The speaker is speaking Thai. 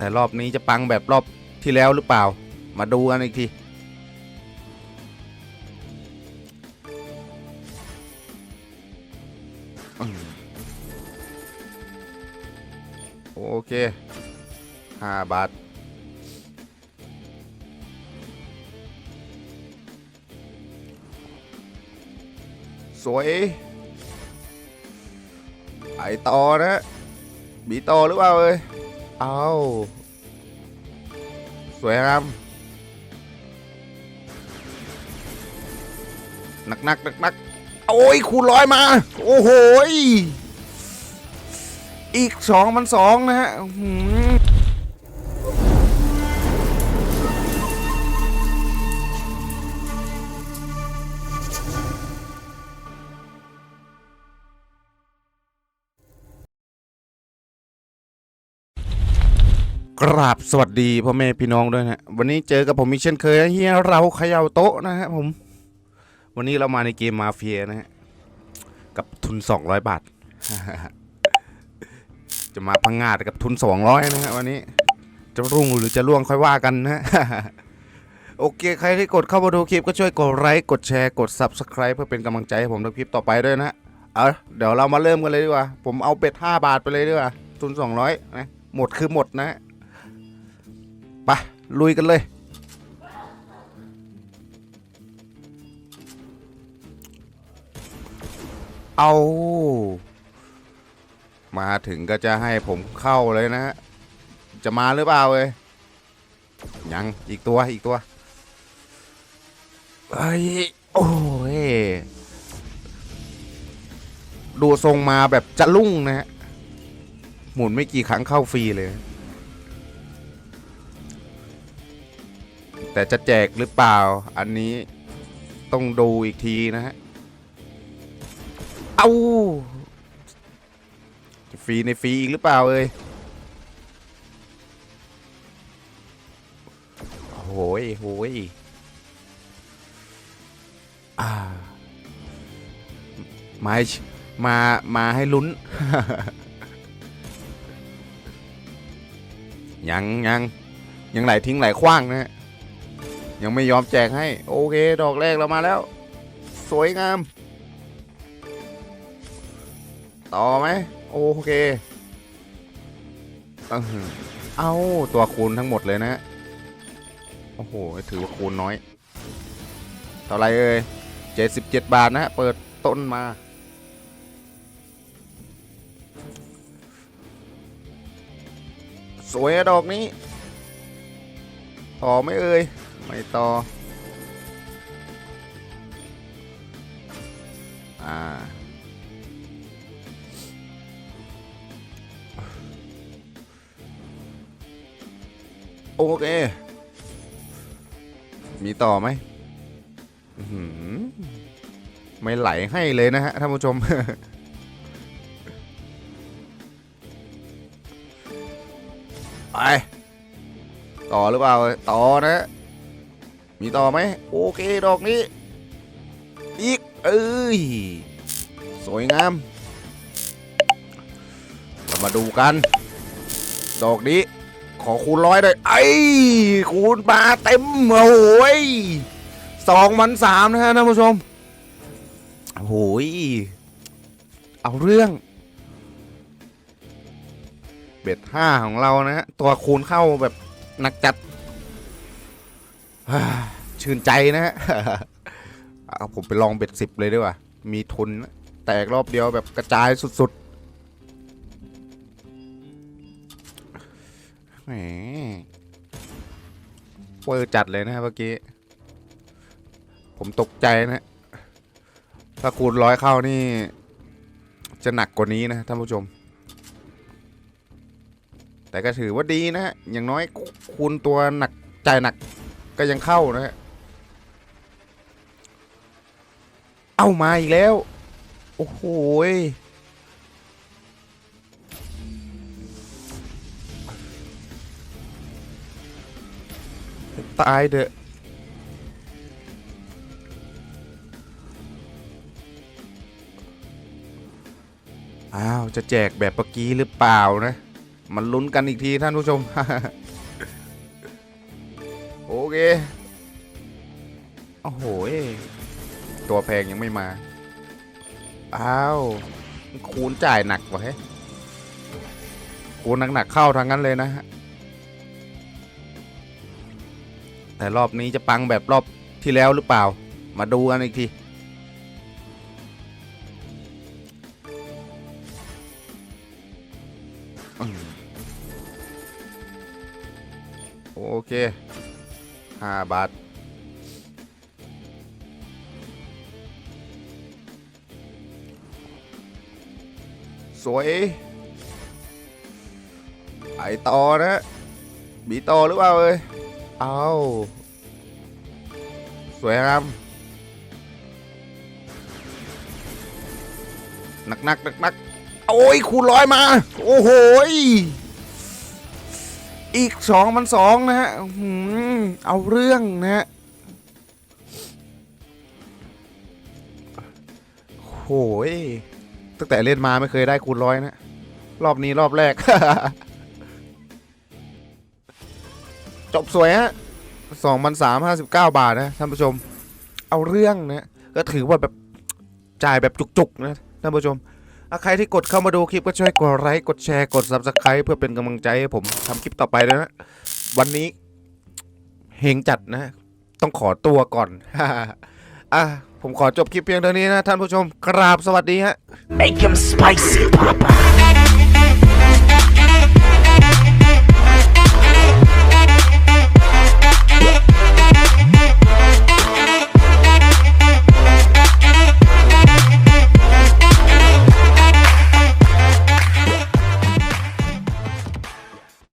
แต่รอบนี้จะปังแบบรอบที่แล้วหรือเปล่า มาดูกันอีกที โอเคห้าบาทสวยไปต่อนะมีต่อหรือเปล่าเอ้ย เอาสวยงามหนักหนักหนักหนักโอ้ยคูณร้อยมา โอ้โหยอีกสองมันสองนะฮะ กราบสวัสดีพ่อแม่พี่น้องด้วยนะวันนี้เจอกับผมอีกเช่นเคยเฮียเราเขย่าโต๊ะนะฮะผม วันนี้เรามาในเกมมาเฟียนะฮะกับทุน 200 บาท จะมาพังงาดกับทุน 200 นะฮะวันนี้ จะรุ่งหรือจะล่วงค่อยว่ากันนะโอเค ใครที่กดเข้ามาดูคลิปก็ช่วยกดไลค์กดแชร์กด Subscribe เพื่อเป็นกำลังใจให้ผมในคลิปต่อไปด้วยนะเอาเดี๋ยวเรามาเริ่มกันเลยดีกว่า ผมเอาเป็ด5บาทไปเลยดีกว่าทุน 200นะหมดคือหมดนะ ปลุยกันเลย เอา มาถึงก็จะให้ผมเข้าเลยนะฮะ จะมาหรือเปล่าเอ้ยยัง อีกตัวอีกตัวเอ้ย โอ้ย ดูทรงมาแบบจะลุ่งนะฮะ หมุนไม่กี่ครั้งเข้าฟรีเลย แต่จะแจกหรือเปล่า อันนี้ต้องดูอีกทีนะฮะ เอาจะฟรีในฟรีอีกหรือเปล่าเอ้ยโหยโหยอ่ามาให้มา มาให้ลุ้น ยังยังยังไหลทิ้งไหลขว้างนะฮะ ยังไม่ยอมแจกให้ โอเค ดอกแรกเรามาแล้ว สวยงาม ต่อไหม โอเคเอาตัวคูณทั้งหมดเลยนะ โอ้โห ถือว่าคูณน้อย เท่าไรเอ่ยเจ็ดสิบเจ็ดบาทนะฮะเปิดต้นมา สวยดอกนี้ ต่อไหม่เอ่ย ไม่ต่อ อ่า โอเค มีต่อไหมอื้อหือไม่ไหลให้เลยนะฮะท่านผู้ชม ไป ต่อหรือเปล่า ต่อนะ มีต่อไหมโอเคดอกนี้อีกเอ้ยสวยงาม เรามาดูกัน ดอกนี้ ขอคูณร้อยเลยไอ้คูณมาเต็มโอ้ยสองมันสามนะฮะท่านผู้ชมโอ้โหยเอาเรื่อง เบ็ดห้าของเรานะฮะ ตัวคูณเข้าแบบหนักจัด ชื่นใจนะฮะเอาผมไปลองเบ็ดสิบเลยดีกว่า มีทุน แตกรอบเดียวแบบกระจายสุดๆแหมเวอร์จัดเลยนะเมื่อกี้ ผมตกใจนะ ถ้าคูณร้อยเข้านี่ จะหนักกว่านี้นะท่านผู้ชม แต่ก็ถือว่าดีนะฮะอย่างน้อยคูณตัวหนักใจหนัก ก็ยังเข้านะฮะ เอามาอีกแล้ว โอ้โหตายเด้ออ้าว จะแจกแบบเมื่อกี้หรือเปล่านะ มันลุ้นกันอีกทีท่านผู้ชม โอเค โอ้โหยตัวแพงยังไม่มา อ้าว คูณจ่ายหนักว่ะเฮ้ยคูณหนักๆเข้าทางนั้นเลยนะฮะ แต่รอบนี้จะปังแบบรอบที่แล้วหรือเปล่า มาดูกันอีกทีอืมโอเค ห้าบาทสวยไปต่อนะมีต่อหรือเปล่าเอ้ยเอาสวยงามหนักหนักหนักหนักโอ้ยคูณร้อยมา โอ้โหย อีกสองมันสองนะฮะอือเอาเรื่องนะฮะโหยตั้งแต่เล่นมาไม่เคยได้คูณร้อยนะ รอบนี้รอบแรก จบสวยฮะสองพันสามห้าสิบเก้าบาทนะท่านผู้ชม เอาเรื่องนะ ก็ถือว่าแบบจ่ายแบบจุกๆนะท่านผู้ชม ใครที่กดเข้ามาดูคลิปก็ช่วยกดไลค์กดแชร์กด subscribe เพื่อเป็นกำลังใจให้ผมทำคลิปต่อไปนะ วันนี้เฮงจัดนะ ต้องขอตัวก่อนอะผมขอจบคลิปเพียงเท่านี้นะท่านผู้ชมกราบสวัสดีฮะ Make him spicy, Papa.